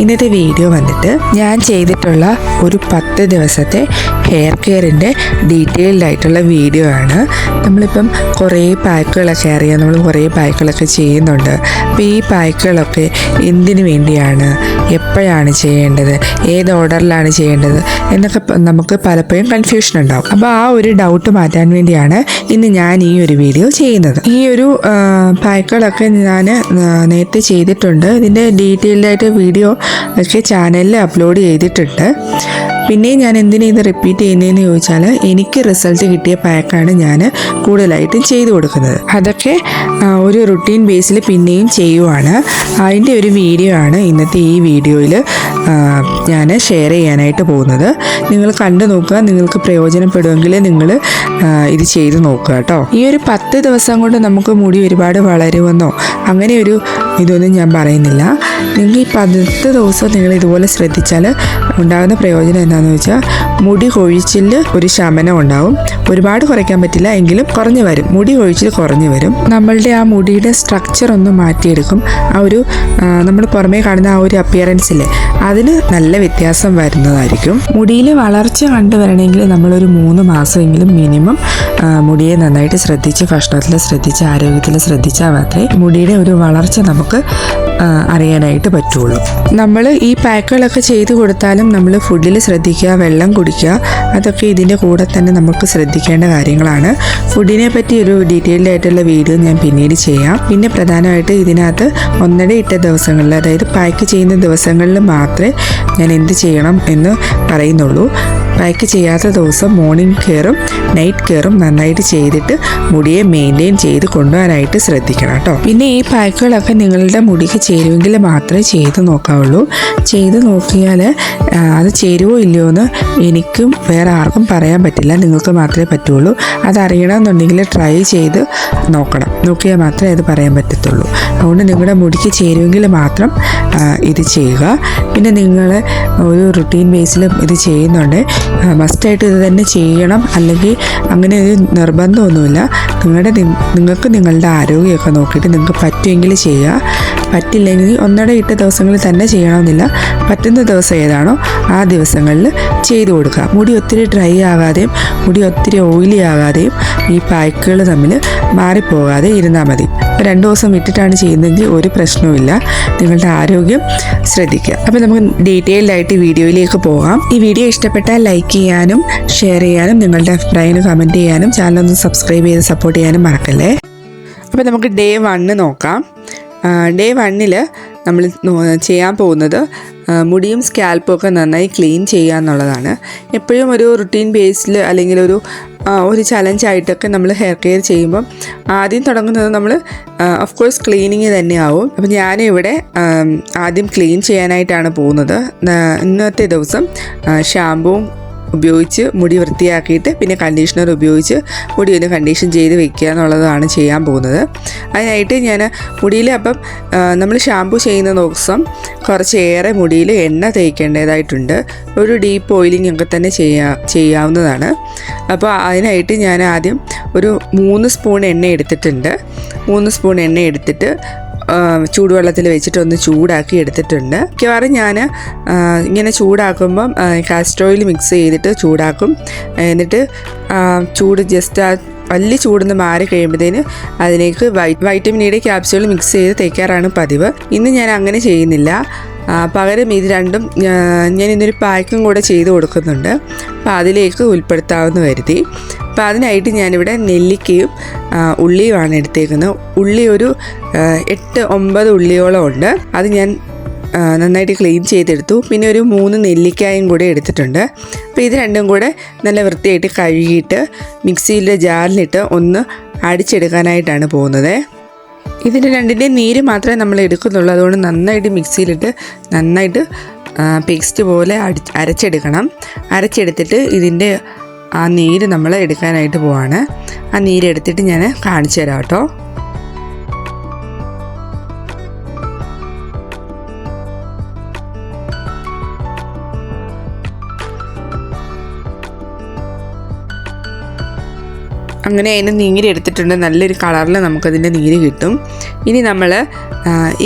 ഇന്നത്തെ വീഡിയോ വന്നിട്ട് ഞാൻ ചെയ്തിട്ടുള്ള ഒരു പത്ത് ദിവസത്തെ ഹെയർ കെയറിന്റെ ഡീറ്റെയിൽഡ് ആയിട്ടുള്ള വീഡിയോ ആണ്. നമ്മളിപ്പം കുറേ പാക്കുകളൊക്കെ അറിയാം നമ്മൾ കുറേ പാക്കുകളൊക്കെ ചെയ്യുന്നുണ്ട്. അപ്പോൾ ഈ പാക്കുകളൊക്കെ എന്തിനു വേണ്ടിയാണ്? എപ്പോഴാണ് ചെയ്യേണ്ടത്? ഏത് ഓർഡറിലാണ് ചെയ്യേണ്ടത്? എന്നൊക്കെ നമുക്ക് പലപ്പോഴും കൺഫ്യൂഷൻ ഉണ്ടാവും. അപ്പോൾ ആ ഒരു ഡൗട്ട് മാറ്റാൻ വേണ്ടിയാണ് ഇന്ന് ഞാൻ ഈ ഒരു വീഡിയോ ചെയ്യുന്നത്. ഈ ഒരു പാക്കുകളൊക്കെ ഞാൻ നേരത്തെ ചെയ്തിട്ടുണ്ട്. ഇതിന്റെ ഡീറ്റെയിൽഡായിട്ട് വീഡിയോ ഒക്കെ ചാനലിൽ അപ്ലോഡ് ചെയ്തിട്ടുണ്ട്. പിന്നെ ഞാൻ എന്തിനാ ഇത് റിപ്പീറ്റ് ചെയ്യുന്നതെന്ന് ചോദിച്ചാൽ എനിക്ക് റിസൾട്ട് കിട്ടിയ പാക്കാണ് ഞാൻ കൂടുതലായിട്ടും ചെയ്തു കൊടുക്കുന്നത്. അതൊക്കെ ഒരു റുട്ടീൻ ബേസിൽ പിന്നെയും ചെയ്യുവാണ്. അതിന്റെ ഒരു വീഡിയോ ആണ് ഇന്നത്തെ ഈ വീഡിയോയിൽ ഞാൻ ഷെയർ ചെയ്യാനായിട്ട് പോകുന്നത്. നിങ്ങൾ കണ്ടു നോക്കുക. നിങ്ങൾക്ക് പ്രയോജനപ്പെടുമെങ്കിൽ നിങ്ങൾ ഇത് ചെയ്തു നോക്കുക കേട്ടോ. ഈ ഒരു പത്ത് ദിവസം കൊണ്ട് നമുക്ക് മുടി ഒരുപാട് വളരുമെന്നോ അങ്ങനെ ഒരു ഇതൊന്നും ഞാൻ പറയുന്നില്ല. നിങ്ങൾ ഈ പത്ത് ദിവസം നിങ്ങൾ ഇതുപോലെ ശ്രദ്ധിച്ചാൽ ഉണ്ടാകുന്ന പ്രയോജനം എന്താണെന്ന് വെച്ചാൽ മുടി കൊഴിച്ചിൽ ഒരു ശമനം ഉണ്ടാവും. ഒരുപാട് കുറയ്ക്കാൻ പറ്റില്ല എങ്കിലും കുറഞ്ഞു വരും. മുടി കൊഴിച്ചിൽ കുറഞ്ഞു വരും. നമ്മളുടെ ആ മുടിയുടെ സ്ട്രക്ചർ ഒന്ന് മാറ്റിയെടുക്കും. ആ ഒരു നമ്മൾ പുറമേ കാണുന്ന ആ ഒരു അപ്പിയറൻസില്ലേ അതിന് നല്ല വ്യത്യാസം വരുന്നതായിരിക്കും. മുടിയിൽ വളർച്ച കണ്ടുവരണമെങ്കിൽ നമ്മളൊരു മൂന്ന് മാസമെങ്കിലും മിനിമം മുടിയെ നന്നായിട്ട് ശ്രദ്ധിച്ച് ഭക്ഷണത്തിൽ ശ്രദ്ധിച്ച് ആരോഗ്യത്തിൽ ശ്രദ്ധിച്ചാൽ മാത്രമേ മുടിയുടെ ഒരു വളർച്ച നമുക്ക് അറിയാനായിട്ട് പറ്റുള്ളൂ. നമ്മൾ ഈ പാക്കുകളൊക്കെ ചെയ്ത് കൊടുത്താലും നമ്മൾ ഫുഡിൽ ശ്രദ്ധിക്കുക വെള്ളം കുടിക്കുക അതൊക്കെ ഇതിന്റെ കൂടെ തന്നെ നമുക്ക് ശ്രദ്ധിക്കേണ്ട കാര്യങ്ങളാണ്. ഫുഡിനെ പറ്റി ഒരു ഡീറ്റെയിൽഡ് ആയിട്ടുള്ള വീഡിയോ ഞാൻ പിന്നീട് ചെയ്യാം. പിന്നെ പ്രധാനമായിട്ട് ഇതിനകത്ത് ഒന്നര ഇട്ട ദിവസങ്ങളിൽ അതായത് പാക്ക് ചെയ്യുന്ന ദിവസങ്ങളിൽ മാത്രമേ ഞാൻ എന്ത് ചെയ്യണം എന്ന് പറയുന്നുള്ളൂ. പാക്ക് ചെയ്യാത്ത ദിവസം മോർണിംഗ് കെയറും നൈറ്റ് കെയറും നന്നായിട്ട് ചെയ്തിട്ട് മുടിയെ മെയിന്റെയിൻ ചെയ്ത് കൊണ്ടുപോകാനായിട്ട് ശ്രദ്ധിക്കണം കേട്ടോ. പിന്നെ ഈ പാക്കുകളൊക്കെ നിങ്ങളുടെ മുടിക്ക് ചേരുമെങ്കിൽ മാത്രമേ ചെയ്ത് നോക്കാവുള്ളൂ. ചെയ്ത് നോക്കിയാൽ അത് ചേരുവോ ഇല്ലയോ എന്ന് എനിക്കും വേറെ ആർക്കും പറയാൻ പറ്റില്ല. നിങ്ങൾക്ക് മാത്രമേ പറ്റുള്ളൂ. അതറിയണമെന്നുണ്ടെങ്കിൽ ട്രൈ ചെയ്ത് നോക്കണം. നോക്കിയാൽ മാത്രമേ അത് പറയാൻ പറ്റത്തുള്ളൂ. അതുകൊണ്ട് നിങ്ങളുടെ മുടിക്ക് ചേരുമെങ്കിൽ മാത്രം ഇത് ചെയ്യുക. പിന്നെ നിങ്ങൾ ഒരു റുട്ടീൻ ബേസിലും ഇത് ചെയ്യുന്നുണ്ട്. മസ്റ്റായിട്ട് ഇത് തന്നെ ചെയ്യണം. അല്ലെങ്കിൽ അങ്ങനെ ഒരു നിർബന്ധമൊന്നുമില്ല. നിങ്ങളുടെ നിങ്ങൾക്ക് നിങ്ങളുടെ ആരോഗ്യമൊക്കെ നോക്കിയിട്ട് നിങ്ങൾക്ക് പറ്റുമെങ്കിൽ ചെയ്യുക. പറ്റില്ലെങ്കിൽ ഒന്നട ഇട്ട ദിവസങ്ങളിൽ തന്നെ ചെയ്യണമെന്നില്ല. പറ്റുന്ന ദിവസം ഏതാണോ ആ ദിവസങ്ങളിൽ ചെയ്തു കൊടുക്കുക. മുടി ഒത്തിരി ഡ്രൈ ആകാതെയും മുടി ഒത്തിരി ഓയിലി ആകാതെയും ഈ പായ്ക്കുകൾ തമ്മിൽ മാറിപ്പോകാതെ ഇരുന്നാൽ മതി. രണ്ട് ദിവസം ഇട്ടിട്ടാണ് ചെയ്യുന്നതെങ്കിൽ ഒരു പ്രശ്നവുമില്ല നിങ്ങളുടെ ആരോഗ്യം ശ്രദ്ധിക്കുക. അപ്പോൾ നമുക്ക് ഡീറ്റെയിൽഡ് ആയിട്ട് വീഡിയോയിലേക്ക് പോകാം. ഈ വീഡിയോ ഇഷ്ടപ്പെട്ടാൽ ലൈക്ക് ചെയ്യാനും ഷെയർ ചെയ്യാനും നിങ്ങളുടെ അഭിപ്രായം കമന്റ് ചെയ്യാനും ചാനൽ ഒന്ന് സബ്സ്ക്രൈബ് ചെയ്ത് സപ്പോർട്ട് ചെയ്യാനും മറക്കല്ലേ? അപ്പോൾ നമുക്ക് ഡേ വണ്ണ് നോക്കാം. ഡേ വണ്ണിൽ നമ്മൾ ചെയ്യാൻ പോകുന്നത് മുടിയും സ്കാൽപ്പും ഒക്കെ നന്നായി ക്ലീൻ ചെയ്യുക എന്നുള്ളതാണ്. എപ്പോഴും ഒരു റുട്ടീൻ ബേസിൽ അല്ലെങ്കിൽ ഒരു ഒരു ചലഞ്ചായിട്ടൊക്കെ നമ്മൾ ഹെയർ കെയർ ചെയ്യുമ്പം ആദ്യം തുടങ്ങുന്നത് നമ്മൾ ഓഫ് കോഴ്സ് ക്ലീനിങ് തന്നെയാവും അപ്പം ഞാനിവിടെ ആദ്യം ക്ലീൻ ചെയ്യാനായിട്ടാണ് പോകുന്നത്. ഇന്നത്തെ ദിവസം ഷാമ്പുവും ഉപയോഗിച്ച് മുടി വൃത്തിയാക്കിയിട്ട് പിന്നെ കണ്ടീഷണർ ഉപയോഗിച്ച് മുടി ഒന്ന് കണ്ടീഷൻ ചെയ്ത് വെക്കുക എന്നുള്ളതാണ് ചെയ്യാൻ പോകുന്നത്. അതിനായിട്ട് ഞാൻ മുടിയിൽ അപ്പം നമ്മൾ ഷാമ്പു ചെയ്യുന്ന ദിവസം കുറച്ചേറെ മുടിയിൽ എണ്ണ തേക്കേണ്ടതായിട്ടുണ്ട്. ഒരു ഡീപ്പ് ഓയിലിംഗ് ഒക്കെ തന്നെ ചെയ്യാ ചെയ്യാവുന്നതാണ്. അപ്പോൾ അതിനായിട്ട് ഞാൻ ആദ്യം ഒരു മൂന്ന് സ്പൂൺ എണ്ണ എടുത്തിട്ടുണ്ട്. മൂന്ന് സ്പൂൺ എണ്ണ എടുത്തിട്ട് ചൂടുവെള്ളത്തിൽ വെച്ചിട്ടൊന്ന് ചൂടാക്കി എടുത്തിട്ടുണ്ട്. മിക്കവാറും ഞാൻ ഇങ്ങനെ ചൂടാക്കുമ്പം കാസ്റ്റർ ഓയിൽ മിക്സ് ചെയ്തിട്ട് ചൂടാക്കും. എന്നിട്ട് ചൂട് ജസ്റ്റ് ആ വലിയ ചൂടൊന്ന് മാറി കഴിയുമ്പോഴത്തേന് അതിലേക്ക് വൈറ്റമിൻ ഇയുടെ ക്യാപ്സ്യൂൾ മിക്സ് ചെയ്ത് തേക്കാറാണ് പതിവ്. ഇന്ന് ഞാൻ അങ്ങനെ ചെയ്യുന്നില്ല. പകരം ഇത് രണ്ടും ഞാൻ ഇന്നൊരു പാക്കും കൂടെ ചെയ്ത് കൊടുക്കുന്നുണ്ട്. അപ്പോൾ അതിലേക്ക് ഉൾപ്പെടുത്താമെന്ന് കരുതി. അപ്പോൾ അതിനായിട്ട് ഞാനിവിടെ നെല്ലിക്കയും ഉള്ളിയുമാണ് എടുത്തേക്കുന്നത്. ഉള്ളി ഒരു എട്ട് ഒമ്പത് ഉള്ളിയോളം ഉണ്ട്. അത് ഞാൻ നന്നായിട്ട് ക്ലീൻ ചെയ്തെടുത്തു. പിന്നെ ഒരു മൂന്ന് നെല്ലിക്കായും കൂടെ എടുത്തിട്ടുണ്ട്. അപ്പോൾ ഇത് രണ്ടും കൂടെ നല്ല വൃത്തിയായിട്ട് കഴുകിയിട്ട് മിക്സിയിലെ ജാറിലിട്ട് ഒന്ന് അടിച്ചെടുക്കാനായിട്ടാണ് പോകുന്നത്. ഇതിന്റെ രണ്ടിന്റെ നീര് മാത്രമേ നമ്മൾ എടുക്കുന്നുള്ളൂ. അതുകൊണ്ട് നന്നായിട്ട് മിക്സിയിലിട്ട് നന്നായിട്ട് പേസ്റ്റ് പോലെ അടി അരച്ചെടുക്കണം. അരച്ചെടുത്തിട്ട് ഇതിന്റെ ആ നീര് നമ്മൾ എടുക്കാനായിട്ട് പോവാണ്. ആ നീര് എടുത്തിട്ട് ഞാൻ കാണിച്ചു തരാം കേട്ടോ. അങ്ങനെ അതിന് നീര് എടുത്തിട്ടുണ്ട്. നല്ലൊരു കളറിൽ നമുക്കതിന്റെ നീര് കിട്ടും. ഇനി നമ്മൾ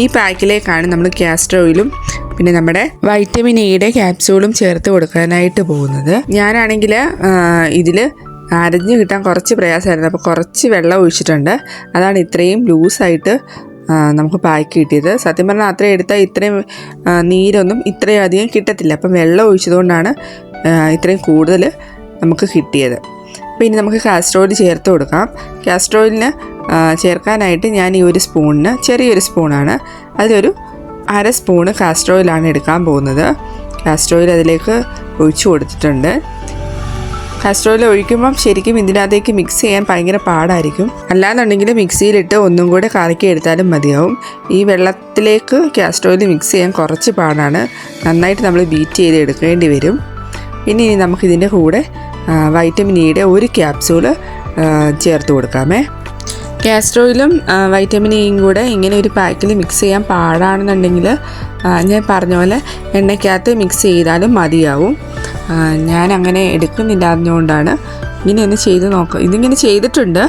ഈ പാക്കിലേക്കാണ് നമ്മൾ കാസ്റ്റർ ഓയിലും പിന്നെ നമ്മുടെ വൈറ്റമിൻ ഇയുടെ ക്യാപ്സ്യൂളും ചേർത്ത് കൊടുക്കാനായിട്ട് പോകുന്നത്. ഞാനാണെങ്കിൽ ഇതിൽ അരഞ്ഞ് കിട്ടാൻ കുറച്ച് പ്രയാസമായിരുന്നു. അപ്പോൾ കുറച്ച് വെള്ളം ഒഴിച്ചിട്ടുണ്ട്. അതാണ് ഇത്രയും ലൂസായിട്ട് നമുക്ക് പാക്ക് കിട്ടിയത്. സത്യം പറഞ്ഞാൽ അത്രയും എടുത്താൽ ഇത്രയും നീരൊന്നും ഇത്രയും അധികം കിട്ടത്തില്ല. അപ്പം വെള്ളം ഒഴിച്ചതുകൊണ്ടാണ് ഇത്രയും കൂടുതൽ നമുക്ക് കിട്ടിയത്. ഇനി നമുക്ക് കാസ്റ്റർ ഓയിൽ ചേർത്ത് കൊടുക്കാം. കാസ്റ്റർ ഓയിലിന് ചേർക്കാനായിട്ട് ഞാൻ ഈ ഒരു സ്പൂണിന് ചെറിയൊരു സ്പൂണാണ്. അതിലൊരു അര സ്പൂണ് കാസ്റ്റർ ഓയിലാണ് എടുക്കാൻ പോകുന്നത്. കാസ്റ്റർ ഓയിൽ അതിലേക്ക് ഒഴിച്ചു കൊടുത്തിട്ടുണ്ട്. കാസ്റ്റർ ഓയിൽ ഒഴിക്കുമ്പം ശരിക്കും ഇതിനകത്തേക്ക് മിക്സ് ചെയ്യാൻ ഭയങ്കര പാടായിരിക്കും. അല്ലാന്നുണ്ടെങ്കിൽ മിക്സിയിലിട്ട് ഒന്നും കൂടെ കറക്കി എടുത്താലും മതിയാവും. ഈ വെള്ളത്തിലേക്ക് കാസ്റ്റർ ഓയിൽ മിക്സ് ചെയ്യാൻ കുറച്ച് പാടാണ്. നന്നായിട്ട് നമ്മൾ ബീറ്റ് ചെയ്ത് എടുക്കേണ്ടി വരും. പിന്നെ ഇനി നമുക്കിതിന്റെ കൂടെ വൈറ്റമിൻ ഇയുടെ ഒരു ക്യാപ്സൂൾ ചേർത്ത് കൊടുക്കാമേ. കാസ്ട്രോയിലും വൈറ്റമിൻ ഇയും കൂടെ ഇങ്ങനെ ഒരു പാക്കിൽ മിക്സ് ചെയ്യാൻ പാടാണെന്നുണ്ടെങ്കിൽ ഞാൻ പറഞ്ഞ പോലെ എണ്ണയ്ക്കകത്ത് മിക്സ് ചെയ്താലും മതിയാവും. ഞാൻ അങ്ങനെ എടുക്കുന്നില്ല ഇങ്ങനെ ഒന്ന് ചെയ്ത് നോക്കുക ഇതിങ്ങനെ ചെയ്തിട്ടുണ്ട്.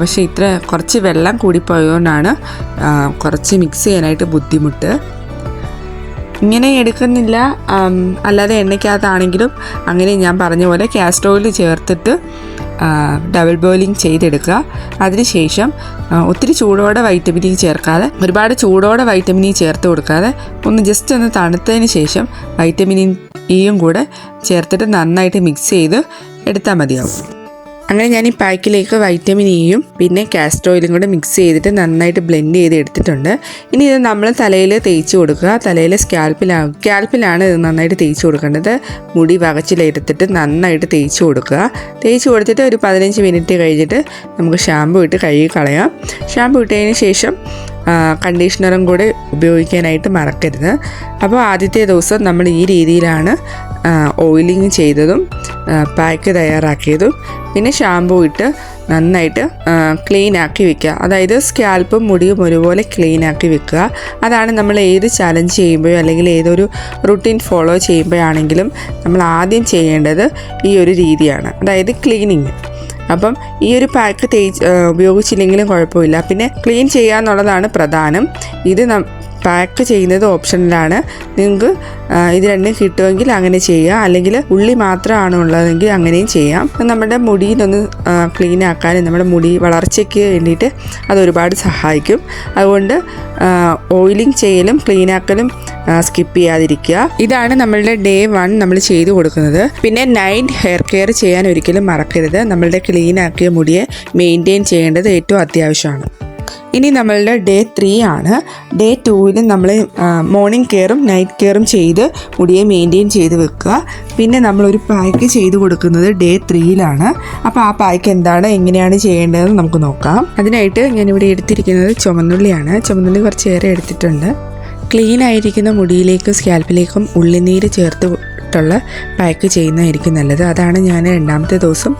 പക്ഷേ ഇത്ര കുറച്ച് വെള്ളം കൂടിപ്പോയതുകൊണ്ടാണ് കുറച്ച് മിക്സ് ചെയ്യാനായിട്ട് ബുദ്ധിമുട്ട്. ഇങ്ങനെ എടുക്കുന്നില്ല. അല്ലാതെ എണ്ണയ്ക്കകത്താണെങ്കിലും അങ്ങനെ ഞാൻ പറഞ്ഞ പോലെ കാസ്റ്റർ ഓയിൽ ചേർത്തിട്ട് ഡബിൾ ബോയിലിംഗ് ചെയ്തെടുക്കുക. അതിനുശേഷം ഒത്തിരി ചൂടോടെ വൈറ്റമിൻ ഇ ചേർക്കാതെ ഒരുപാട് ചൂടോടെ വൈറ്റമിൻ ഇ ചേർത്ത് കൊടുക്കാതെ ഒന്ന് ജസ്റ്റ് ഒന്ന് തണുത്തതിന് ശേഷം വൈറ്റമിൻ ഇയും കൂടെ ചേർത്തിട്ട് നന്നായിട്ട് മിക്സ് ചെയ്ത് എടുത്താൽ മതിയാവും. അങ്ങനെ ഞാൻ ഈ പാക്കിലേക്ക് വൈറ്റമിൻ ഇയും പിന്നെ കാസ്റ്റർ ഓയിലും കൂടെ മിക്സ് ചെയ്തിട്ട് നന്നായിട്ട് ബ്ലെൻഡ് ചെയ്ത് എടുത്തിട്ടുണ്ട്. ഇനി ഇത് നമ്മൾ തലയിൽ തേച്ച് കൊടുക്കുക. തലയിൽ സ്കാൽപ്പിലാണ് സ്കാൽപ്പിലാണ് ഇത് നന്നായിട്ട് തേച്ച് കൊടുക്കേണ്ടത്. മുടി വകച്ചിലെടുത്തിട്ട് നന്നായിട്ട് തേച്ച് കൊടുക്കുക. തേച്ച് കൊടുത്തിട്ട് ഒരു പതിനഞ്ച് മിനിറ്റ് കഴിഞ്ഞിട്ട് നമുക്ക് ഷാമ്പു ഇട്ട് കഴുകി കളയാം. ഷാമ്പു ഇട്ടതിന് ശേഷം കണ്ടീഷണറും കൂടെ ഉപയോഗിക്കാനായിട്ട് മറക്കരുത്. അപ്പോൾ ആദ്യത്തെ ദിവസം നമ്മൾ ഈ രീതിയിലാണ് ഓയിലിങ് ചെയ്തതും പാക്ക് തയ്യാറാക്കിയതും പിന്നെ ഷാമ്പൂ ഇട്ട് നന്നായിട്ട് ക്ലീൻ ആക്കി വെക്കുക. അതായത് സ്കാൽപ്പും മുടിയും ഒരുപോലെ ക്ലീൻ ആക്കി വെക്കുക. അതാണ് നമ്മൾ ഏത് ചലഞ്ച് ചെയ്യുമ്പോഴോ അല്ലെങ്കിൽ ഏതൊരു റുട്ടീൻ ഫോളോ ചെയ്യുമ്പോഴാണെങ്കിലും നമ്മൾ ആദ്യം ചെയ്യേണ്ടത് ഈ ഒരു രീതിയാണ്. അതായത് ക്ലീനിങ് അപ്പം ഈ ഒരു പാക്ക് തേച്ച് ഉപയോഗിച്ചില്ലെങ്കിലും കുഴപ്പമില്ല. പിന്നെ ക്ലീൻ ചെയ്യുക എന്നുള്ളതാണ് പ്രധാനം. ഇത് പാക്ക് ചെയ്യുന്നത് ഓപ്ഷനിലാണ് നിങ്ങൾക്ക് ഇത് രണ്ടും കിട്ടുമെങ്കിൽ അങ്ങനെ ചെയ്യുക അല്ലെങ്കിൽ ഉള്ളി മാത്രമാണ് ഉള്ളതെങ്കിൽ അങ്ങനെയും ചെയ്യാം. നമ്മുടെ മുടിയിലൊന്ന് ക്ലീൻ ആക്കാനും നമ്മുടെ മുടി വളർച്ചയ്ക്ക് വേണ്ടിയിട്ട് അത് ഒരുപാട് സഹായിക്കും. അതുകൊണ്ട് ഓയിലിംഗ് ചെയ്യലും ക്ലീൻ ആക്കലും സ്കിപ്പ് ചെയ്യാതിരിക്കുക. ഇതാണ് നമ്മളുടെ ഡേ വൺ നമ്മൾ ചെയ്തു കൊടുക്കുന്നത്. പിന്നെ നൈറ്റ് ഹെയർ കെയർ ചെയ്യാൻ ഒരിക്കലും മറക്കരുത്. നമ്മളുടെ ക്ലീൻ ആക്കിയ മുടിയെ മെയിന്റെയിൻ ചെയ്യേണ്ടത് ഏറ്റവും അത്യാവശ്യമാണ്. ഇനി നമ്മളുടെ ഡേ ത്രീ ആണ്. ഡേ ടൂവിൽ നമ്മൾ മോർണിംഗ് കെയറും നൈറ്റ് കെയറും ചെയ്ത് മുടിയെ മെയിന്റെയിൻ ചെയ്ത് വെക്കുക. പിന്നെ നമ്മളൊരു പായ്ക്ക് ചെയ്ത് കൊടുക്കുന്നത് ഡേ ത്രീയിലാണ് അപ്പോൾ ആ പായ്ക്ക് എന്താണ് എങ്ങനെയാണ് ചെയ്യേണ്ടതെന്ന് നമുക്ക് നോക്കാം. അതിനായിട്ട് ഞാനിവിടെ എടുത്തിരിക്കുന്നത് ചുമന്നുള്ളിയാണ്. ചുമന്നുള്ളി കുറച്ചേറെ എടുത്തിട്ടുണ്ട്. ക്ലീൻ ആയിരിക്കുന്ന മുടിയിലേക്കും സ്കാൽപ്പിലേക്കും ഉള്ളിനീര് ചേർത്ത് ട്ടുള്ള പാക്ക് ചെയ്യുന്നതായിരിക്കും നല്ലത്. അതാണ് ഞാൻ രണ്ടാമത്തെ ദിവസം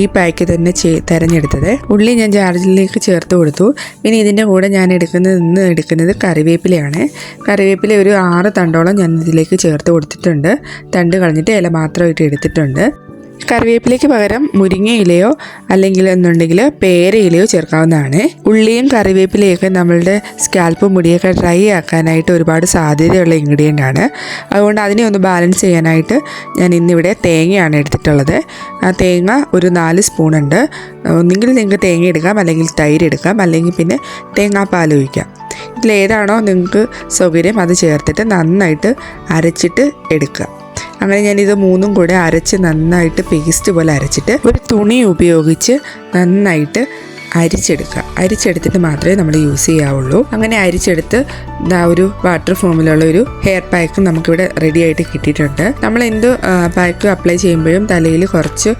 ഈ പാക്ക് തന്നെ തിരഞ്ഞെടുത്തത്. ഉള്ളി ഞാൻ ജാറിലേക്ക് ചേർത്ത് കൊടുത്തു. ഇനി ഇതിന്റെ കൂടെ ഞാൻ എടുക്കുന്നത് ഇന്ന് എടുക്കുന്നത് കറിവേപ്പിലയാണ്. കറിവേപ്പില ഒരു ആറ് തണ്ടോളം ഞാൻ ഇതിലേക്ക് ചേർത്ത് കൊടുത്തിട്ടുണ്ട്. തണ്ട് കളഞ്ഞിട്ട് ഇല മാത്രമായിട്ട് എടുത്തിട്ടുണ്ട്. കറിവേപ്പിലയ്ക്ക് പകരം മുരിങ്ങ ഇലയോ അല്ലെങ്കിൽ എന്നുണ്ടെങ്കിൽ പേര ഇലയോ ചേർക്കാവുന്നതാണ്. ഉള്ളിയും കറിവേപ്പിലയൊക്കെ നമ്മളുടെ സ്കാൽപ്പ് മുടിയൊക്കെ ഡ്രൈ ആക്കാനായിട്ട് ഒരുപാട് സാധ്യതയുള്ള ഇൻഗ്രീഡിയന്റ് ആണ്. അതുകൊണ്ട് അതിനെ ഒന്ന് ബാലൻസ് ചെയ്യാനായിട്ട് ഞാൻ ഇന്നിവിടെ തേങ്ങയാണ് എടുത്തിട്ടുള്ളത്. ആ തേങ്ങ ഒരു നാല് സ്പൂണുണ്ട് ഒന്നുകിൽ നിങ്ങൾക്ക് തേങ്ങ എടുക്കാം അല്ലെങ്കിൽ തൈര് എടുക്കാം അല്ലെങ്കിൽ പിന്നെ തേങ്ങാപ്പാൽ ഒഴിക്കാം. ഇതിലേതാണോ നിങ്ങൾക്ക് സൗകര്യം അത് ചേർത്തിട്ട് നന്നായിട്ട് അരച്ചിട്ട് എടുക്കുക. അങ്ങനെ ഞാൻ ഞാനിത് മൂന്നും കൂടെ അരച്ച് നന്നായിട്ട് പേസ്റ്റ് പോലെ അരച്ചിട്ട് ഒരു തുണി ഉപയോഗിച്ച് നന്നായിട്ട് അരിച്ചെടുക്കുക. അരിച്ചെടുത്തിട്ട് മാത്രമേ നമ്മൾ യൂസ് ചെയ്യാവുള്ളൂ. അങ്ങനെ അരിച്ചെടുത്ത് ഇതാ ഒരു വാട്ടർ ഫോമിലുള്ള ഒരു ഹെയർ പാക്ക് നമുക്കിവിടെ റെഡി ആയിട്ട് കിട്ടിയിട്ടുണ്ട്. നമ്മൾ എന്ത് പാക്ക് അപ്ലൈ ചെയ്യുമ്പോഴും തലയിൽ കുറച്ച്